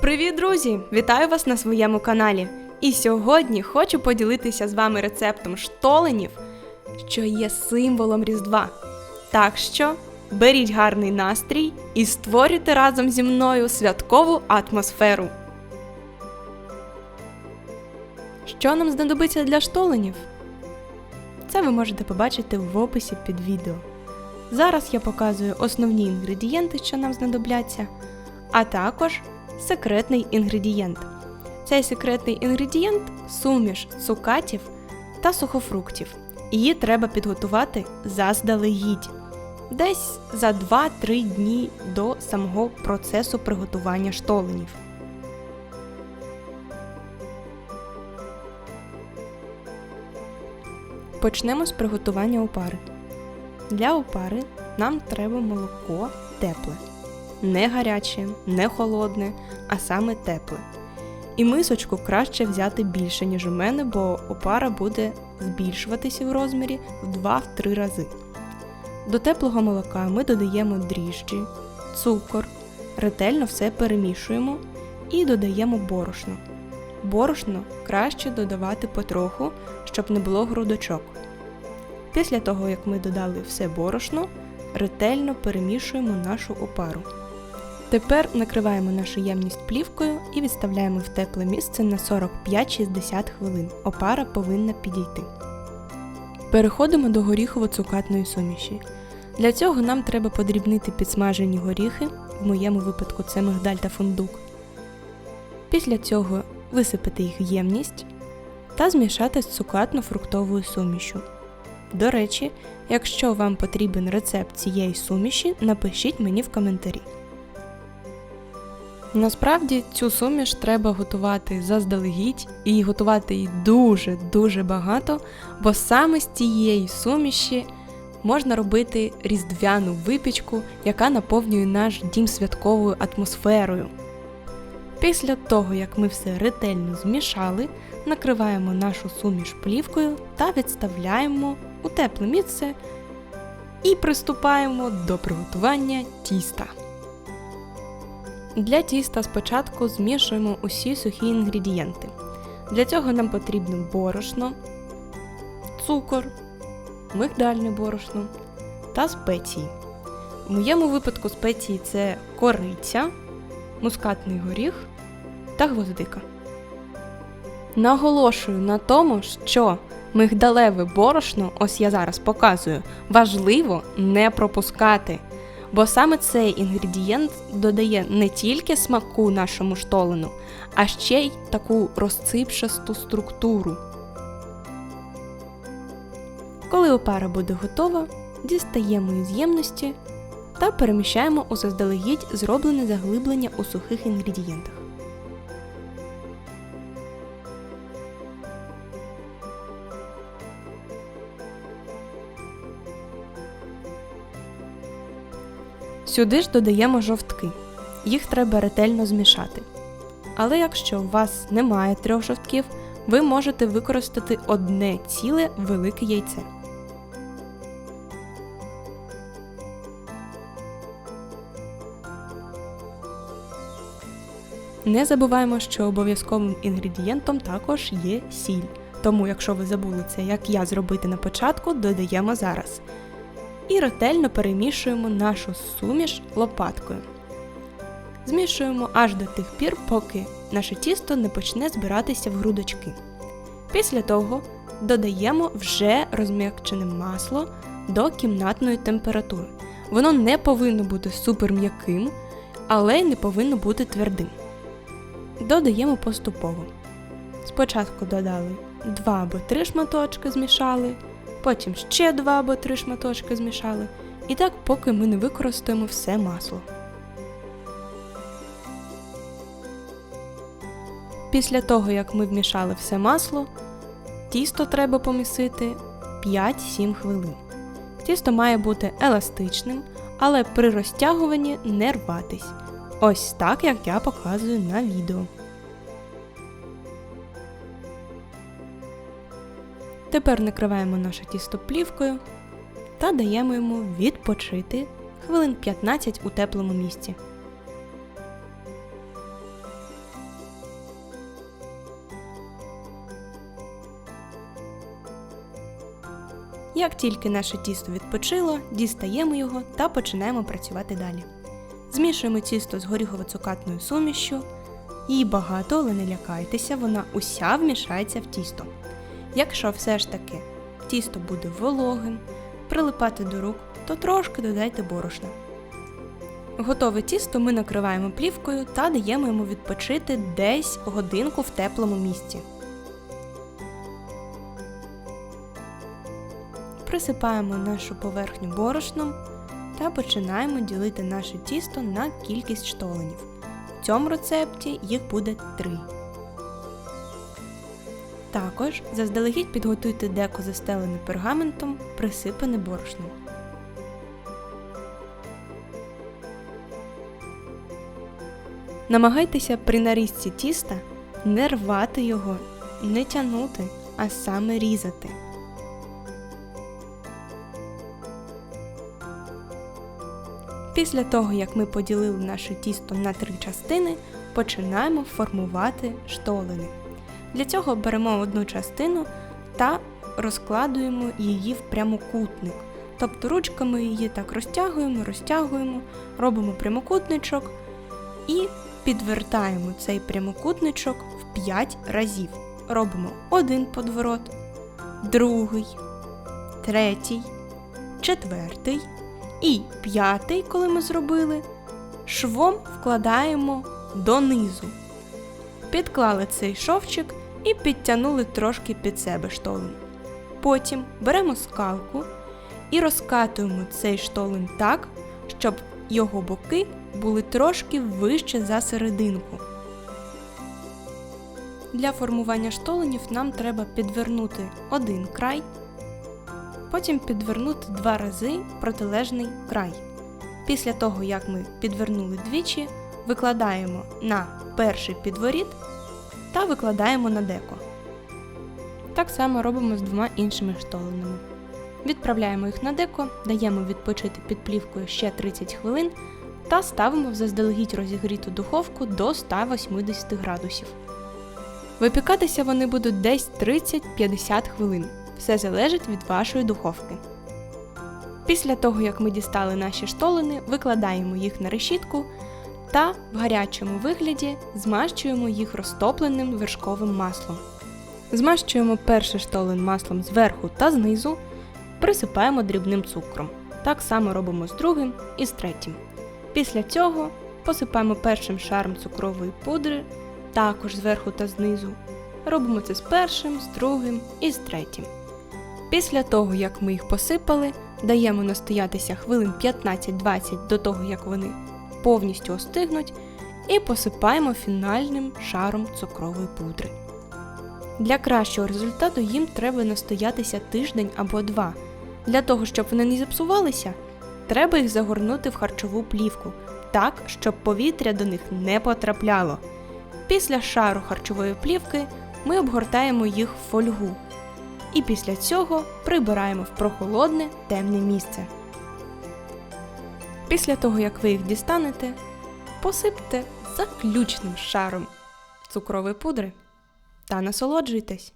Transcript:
Привіт, друзі! Вітаю вас на своєму каналі. І сьогодні хочу поділитися з вами рецептом штоленів, що є символом Різдва. Так що беріть гарний настрій і створюйте разом зі мною святкову атмосферу. Що нам знадобиться для штоленів? Це ви можете побачити в описі під відео. Зараз я показую основні інгредієнти, що нам знадобляться, а також секретний інгредієнт. Цей секретний інгредієнт суміш цукатів та сухофруктів. Її треба підготувати заздалегідь, десь за 2-3 дні до самого процесу приготування штоленів. Почнемо з приготування опари. Для опари нам треба молоко тепле. Не гаряче, не холодне, а саме тепле. І мисочку краще взяти більше, ніж у мене, бо опара буде збільшуватися в розмірі в 2-3 рази. До теплого молока ми додаємо дріжджі, цукор, ретельно все перемішуємо і додаємо борошно. Борошно краще додавати потроху, щоб не було грудочок. Після того, як ми додали все борошно, ретельно перемішуємо нашу опару. Тепер накриваємо нашу ємність плівкою і відставляємо в тепле місце на 45-60 хвилин. Опара повинна підійти. Переходимо до горіхово-цукатної суміші. Для цього нам треба подрібнити підсмажені горіхи, в моєму випадку це мигдаль та фундук. Після цього висипати їх в ємність та змішати з цукатно-фруктовою сумішю. До речі, якщо вам потрібен рецепт цієї суміші, напишіть мені в коментарі. Насправді цю суміш треба готувати заздалегідь і готувати її дуже-дуже багато, бо саме з цієї суміші можна робити різдвяну випічку, яка наповнює наш дім святковою атмосферою. Після того, як ми все ретельно змішали, накриваємо нашу суміш плівкою та відставляємо у тепле місце і приступаємо до приготування тіста. Для тіста спочатку змішуємо усі сухі інгредієнти. Для цього нам потрібно борошно, цукор, мигдальне борошно та спеції. В моєму випадку спеції це кориця, мускатний горіх та гвоздика. Наголошую на тому, що мигдалеве борошно, ось я зараз показую, важливо не пропускати. Бо саме цей інгредієнт додає не тільки смаку нашому штолену, а ще й таку розципшасту структуру. Коли опара буде готова, дістаємо із ємності та переміщаємо у заздалегідь зроблене заглиблення у сухих інгредієнтах. Сюди ж додаємо жовтки. Їх треба ретельно змішати. Але якщо у вас немає трьох жовтків, ви можете використати одне ціле велике яйце. Не забуваємо, що обов'язковим інгредієнтом також є сіль. Тому, якщо ви забули це, як я зробити на початку, додаємо зараз і ретельно перемішуємо нашу суміш лопаткою. Змішуємо аж до тих пір, поки наше тісто не почне збиратися в грудочки. Після того додаємо вже розм'якчене масло до кімнатної температури. Воно не повинно бути супер м'яким, але й не повинно бути твердим. Додаємо поступово. Спочатку додали 2 або 3 шматочки змішали, потім ще два або три шматочки змішали. І так, поки ми не використаємо все масло. Після того, як ми вмішали все масло, тісто треба помісити 5-7 хвилин. Тісто має бути еластичним, але при розтягуванні не рватись. Ось так, як я показую на відео. Тепер накриваємо наше тісто плівкою та даємо йому відпочити хвилин 15 у теплому місці. Як тільки наше тісто відпочило, дістаємо його та починаємо працювати далі. Змішуємо тісто з горіхово-цукатною сумішшю. Її багато, але не лякайтеся, вона уся вмішається в тісто. Якщо все ж таки тісто буде вологим, прилипати до рук, то трошки додайте борошна. Готове тісто ми накриваємо плівкою та даємо йому відпочити десь годинку в теплому місці. Присипаємо нашу поверхню борошном та починаємо ділити наше тісто на кількість штоленів. В цьому рецепті їх буде 3. Також заздалегідь підготуйте деко застелене пергаментом, присипане борошном. Намагайтеся при нарізці тіста не рвати його, не тягнути, а саме різати. Після того, як ми поділили наше тісто на три частини, починаємо формувати штолени. Для цього беремо одну частину та розкладуємо її в прямокутник. Тобто ручками її так розтягуємо, розтягуємо, робимо прямокутничок і підвертаємо цей прямокутничок в 5 разів. Робимо один подворот, другий, третій, четвертий і п'ятий, коли ми зробили, швом вкладаємо донизу. Підклали цей шовчик і підтягнули трошки під себе штолен. Потім беремо скалку і розкатуємо цей штолен так, щоб його боки були трошки вище за серединку. Для формування штоленів нам треба підвернути один край, потім підвернути два рази протилежний край. Після того, як ми підвернули двічі, викладаємо на перший підворіт та викладаємо на деко. Так само робимо з двома іншими штоленами. Відправляємо їх на деко, даємо відпочити під плівкою ще 30 хвилин та ставимо в заздалегідь розігріту духовку до 180 градусів. Випікатися вони будуть десь 30-50 хвилин. Все залежить від вашої духовки. Після того, як ми дістали наші штолени, викладаємо їх на решітку та в гарячому вигляді змащуємо їх розтопленим вершковим маслом. Змащуємо перший штолен маслом зверху та знизу, присипаємо дрібним цукром. Так само робимо з другим і з третім. Після цього посипаємо першим шаром цукрової пудри, також зверху та знизу. Робимо це з першим, з другим і з третім. Після того, як ми їх посипали, даємо настоятися хвилин 15-20 до того, як вони повністю остигнуть, і посипаємо фінальним шаром цукрової пудри. Для кращого результату їм треба настоятися тиждень або два. Для того, щоб вони не зіпсувалися, треба їх загорнути в харчову плівку так, щоб повітря до них не потрапляло. Після шару харчової плівки ми обгортаємо їх в фольгу. І після цього прибираємо в прохолодне темне місце. Після того, як ви їх дістанете, посипте заключним шаром цукрової пудри та насолоджуйтесь.